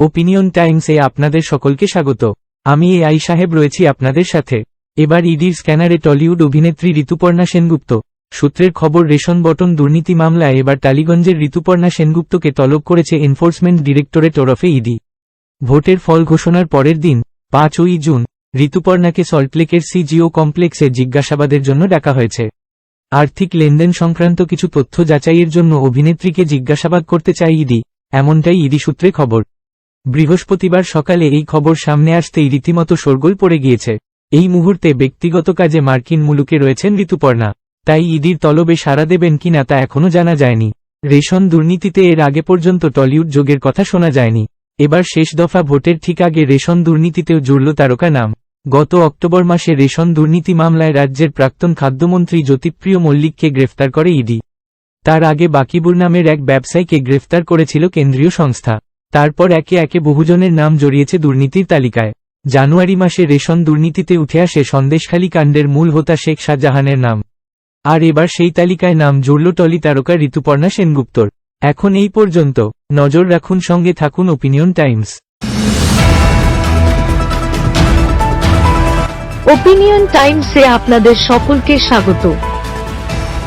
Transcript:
Opinion টাইমসে আপনাদের সকলকে স্বাগত। আমি এ আই সাহেব রয়েছি আপনাদের সাথে। এবার ইডির স্ক্যানারে টলিউড অভিনেত্রী ঋতুপর্ণা সেনগুপ্ত। সূত্রের খবর, রেশন বটন দুর্নীতি মামলায় এবার টালিগঞ্জের ঋতুপর্ণা সেনগুপ্তকে তলব করেছে এনফোর্সমেন্ট ডিরেক্টরেট ওরফে ইডি ভোটের ফল ঘোষণার পরের দিন, পাঁচই জুন, ঋতুপর্ণাকে সল্টলেকের সিজিও কমপ্লেক্সে জিজ্ঞাসাবাদের জন্য ডাকা হয়েছে। আর্থিক লেনদেন সংক্রান্ত কিছু তথ্য যাচাইয়ের জন্য অভিনেত্রীকে জিজ্ঞাসাবাদ করতে চায় ইডি এমনটাই ইডি সূত্রে খবর। বৃহস্পতিবার সকালে এই খবর সামনে আসতেই রীতিমতো শোরগোল পড়ে গিয়েছে। এই মুহূর্তে ব্যক্তিগত কাজে মার্কিন মুলুকে রয়েছেন ঋতুপর্ণা। তাই ইডির তলবে সাড়া দেবেন কিনা তা এখনও জানা যায়নি। রেশন দুর্নীতিতে এর আগে পর্যন্ত টলিউড যোগের কথা শোনা যায়নি। এবার শেষ দফা ভোটের ঠিক আগে রেশন দুর্নীতিতেও জুড়ল তারকা নাম। গত অক্টোবর মাসে রেশন দুর্নীতি মামলায় রাজ্যের প্রাক্তন খাদ্যমন্ত্রী জ্যোতিপ্রিয় মল্লিককে গ্রেফতার করে ইডি। তার আগে বাকিবুর নামের এক ব্যবসায়ীকে গ্রেফতার করেছিল কেন্দ্রীয় সংস্থা। তারপর একে একে বহুজনের নাম জড়িয়েছে দুর্নীতির তালিকায়। জানুয়ারি মাসে রেশন দুর্নীতিতে উঠে আসে সন্দেশখালী কাণ্ডের মূল হোতা শেখ শাহজাহানের নাম। আর এবার সেই তালিকায় নাম জুড়ল টলি তারকা ঋতুপর্ণা সেনগুপ্তর। এখন এই পর্যন্ত, নজর রাখুন সঙ্গে থাকুন ওপিনিয়ন টাইমস। ওপিনিয়ন টাইমসে আপনাদের সকলকে স্বাগত।